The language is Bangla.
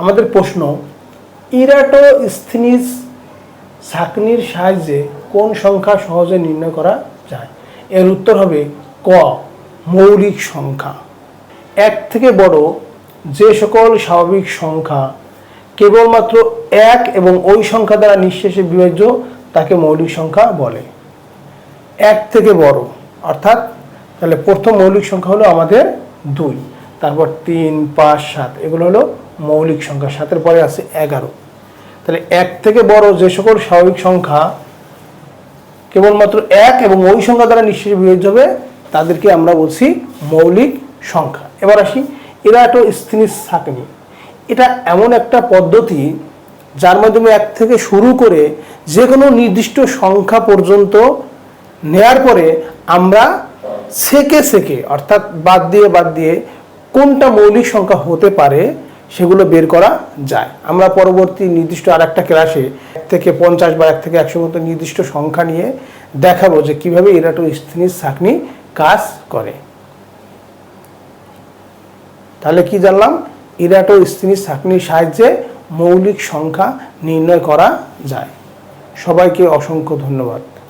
আমাদের প্রশ্ন, ইরাটো স্থিনিস ছাকনির সাহায্যে কোন সংখ্যা সহজে নির্ণয় করা যায়? এর উত্তর হবে ক, মৌলিক সংখ্যা। এক থেকে বড় যে সকল স্বাভাবিক সংখ্যা কেবলমাত্র এক এবং ওই সংখ্যা দ্বারা নিঃশেষে বিভাজ্য, তাকে মৌলিক সংখ্যা বলে। এক থেকে বড়, অর্থাৎ তাহলে প্রথম মৌলিক সংখ্যা হলো আমাদের দুই, তারপর তিন, পাঁচ, সাত, এগুলো হলো মৌলিক সংখ্যা, সাতের পরে আছে এগারো। তাহলে এক থেকে বড় যে সকল স্বাভাবিক সংখ্যা কেবলমাত্র এক এবং ওই সংখ্যা দ্বারা নিঃশেষে বিভাজ্য হবে, তাদেরকে আমরা বলছি মৌলিক সংখ্যা। এবার আসি এরাটো স্থিনিস থাকেনি এটা এমন একটা পদ্ধতি যার মাধ্যমে এক থেকে শুরু করে যে কোনো নির্দিষ্ট সংখ্যা পর্যন্ত নেয়ার পরে আমরা সেকে সেকে, অর্থাৎ বাদ দিয়ে বাদ দিয়ে কোনটা মৌলিক সংখ্যা হতে পারে সেগুলো বের করা যায়। আমরা পরবর্তী নির্দিষ্ট আর একটা ক্লাসে এক থেকে পঞ্চাশ বা এক থেকে একশো মতো নির্দিষ্ট সংখ্যা নিয়ে দেখাবো যে কীভাবে এরাটো স্থিনিস ছাকনি কাজ করে। তাহলে কি জানলাম? ইরাটো স্থিনিস ছাকনির সাহায্যে মৌলিক সংখ্যা নির্ণয় করা যায়। সবাইকে অসংখ্য ধন্যবাদ।